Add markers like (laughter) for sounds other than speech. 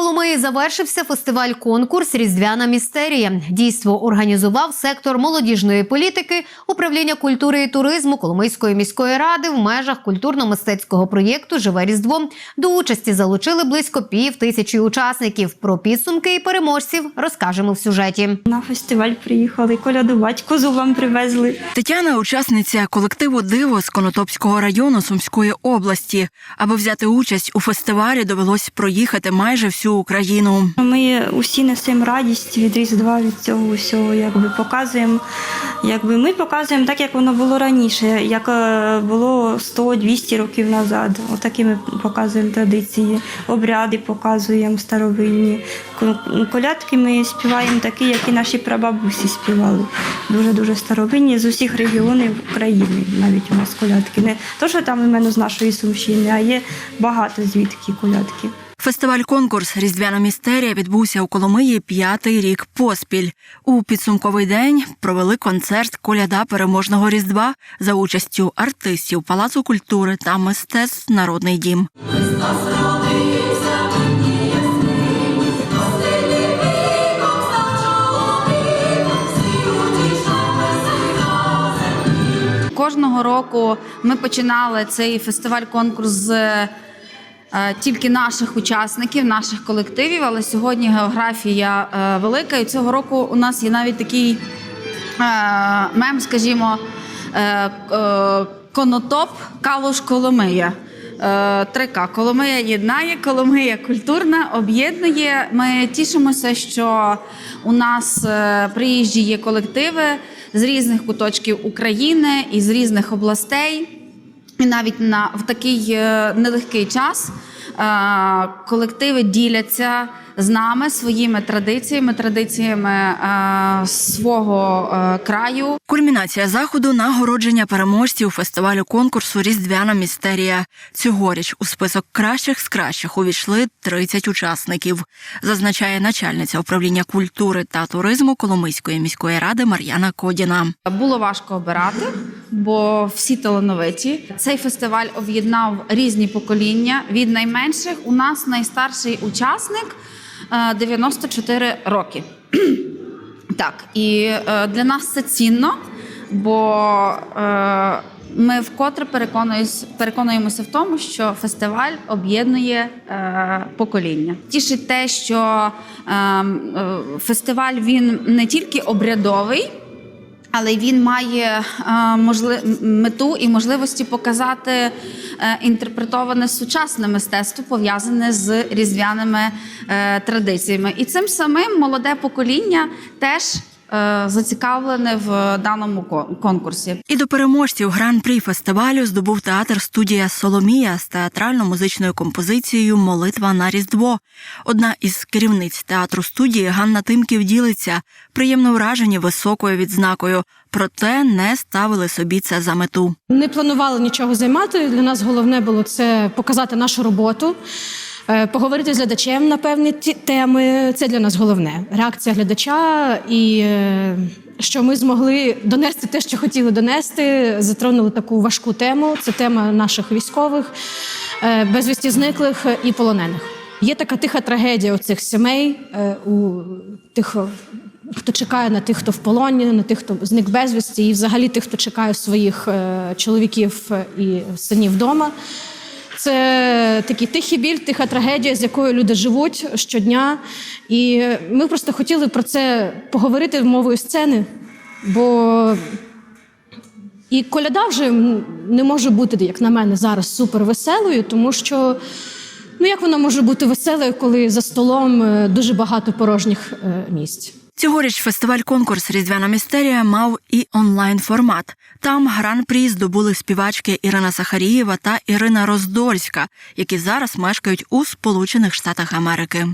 Коломиї завершився фестиваль-конкурс Різдвяна містерія. Дійство організував сектор молодіжної політики, управління культури і туризму Коломийської міської ради в межах культурно-мистецького проєкту Живе Різдво. До участі залучили близько пів тисячі учасників. Про підсумки і переможців розкажемо в сюжеті. На фестиваль приїхали колядувати, козу вам привезли. Тетяна учасниця колективу Диво з Конотопського району Сумської області. Аби взяти участь у фестивалі, довелось проїхати майже всю Україну. Ми усі несемо радість від Різдва, від цього усього, якби показуємо. Якби ми показуємо так, як воно було раніше, як е, було 100-200 років назад. Отакі ми показуємо традиції, обряди показуємо старовинні. Колядки ми співаємо такі, як і наші прабабусі співали. Дуже дуже старовинні з усіх регіонів України. Навіть у нас колядки. Не то, що там іменно з нашої Сумщини, а є багато звідки колядки. Фестиваль-конкурс Різдвяна містерія відбувся у Коломиї п'ятий рік поспіль. У підсумковий день провели концерт Коляда переможного різдва за участю артистів Палацу культури та мистецтв Народний дім. Кожного року ми починали цей фестиваль-конкурс з е, тільки наших учасників, наших колективів, але сьогодні географія е, велика. І цього року у нас є навіть такий е, мем, скажімо, е, е, конотоп Калуш Коломия. Е, 3К. Коломия єднає, Коломия культурна, об'єднує. Ми тішимося, що у нас е, приїжджі є колективи з різних куточків України і з різних областей. І навіть на в такий е, нелегкий час е, колективи діляться з нами своїми традиціями, традиціями е, свого краю. Кульмінація заходу нагородження переможців фестивалю конкурсу Різдвяна містерія. Цьогоріч у список кращих з кращих увійшли 30 учасників, зазначає начальниця управління культури та туризму Коломийської міської ради Мар'яна Кодіна. Було важко обирати, бо всі талановиті. Цей фестиваль об'єднав різні покоління. Від найменших у нас найстарший учасник е, 94 роки. (clears throat) Так, і е, для нас це цінно, бо е, ми вкотре переконуємося в тому, що фестиваль об'єднує е, покоління. Тішить те, що е, е, фестиваль він не тільки обрядовий. Але він має е, мету і можливості показати е, інтерпретоване сучасне мистецтво, пов'язане з різдвяними е, традиціями. І цим самим молоде покоління теж зацікавлене в даному кон- конкурсі. І до переможців гран-прі фестивалю здобув театр студія Соломія з театрально-музичною композицією Молитва на Різдво. Одна із керівниць театру студії Ганна Тимків ділиться приємно вражені високою відзнакою, проте не ставили собі це за мету. Не планували нічого займати. Для нас головне було це показати нашу роботу, е, поговорити з глядачем на певні теми. Це для нас головне. Реакція глядача і е, що ми змогли донести те, що хотіли донести. Затронули таку важку тему. Це тема наших військових, е, безвісті зниклих і полонених. Є така тиха трагедія у цих сімей, е, у тих хто чекає на тих, хто в полоні, на тих, хто зник безвісті, і взагалі тих, хто чекає своїх е, чоловіків і синів вдома. Це такий тихий біль, тиха трагедія, з якою люди живуть щодня. І ми просто хотіли про це поговорити мовою сцени, бо і коляда вже не може бути, як на мене, зараз супер веселою, тому що ну як вона може бути веселою, коли за столом е, дуже багато порожніх е, місць. Цьогоріч фестиваль-конкурс Різдвяна містерія мав і онлайн-формат. Там гран-прі здобули співачки Ірина Сахарієва та Ірина Роздольська, які зараз мешкають у Сполучених Штатах Америки.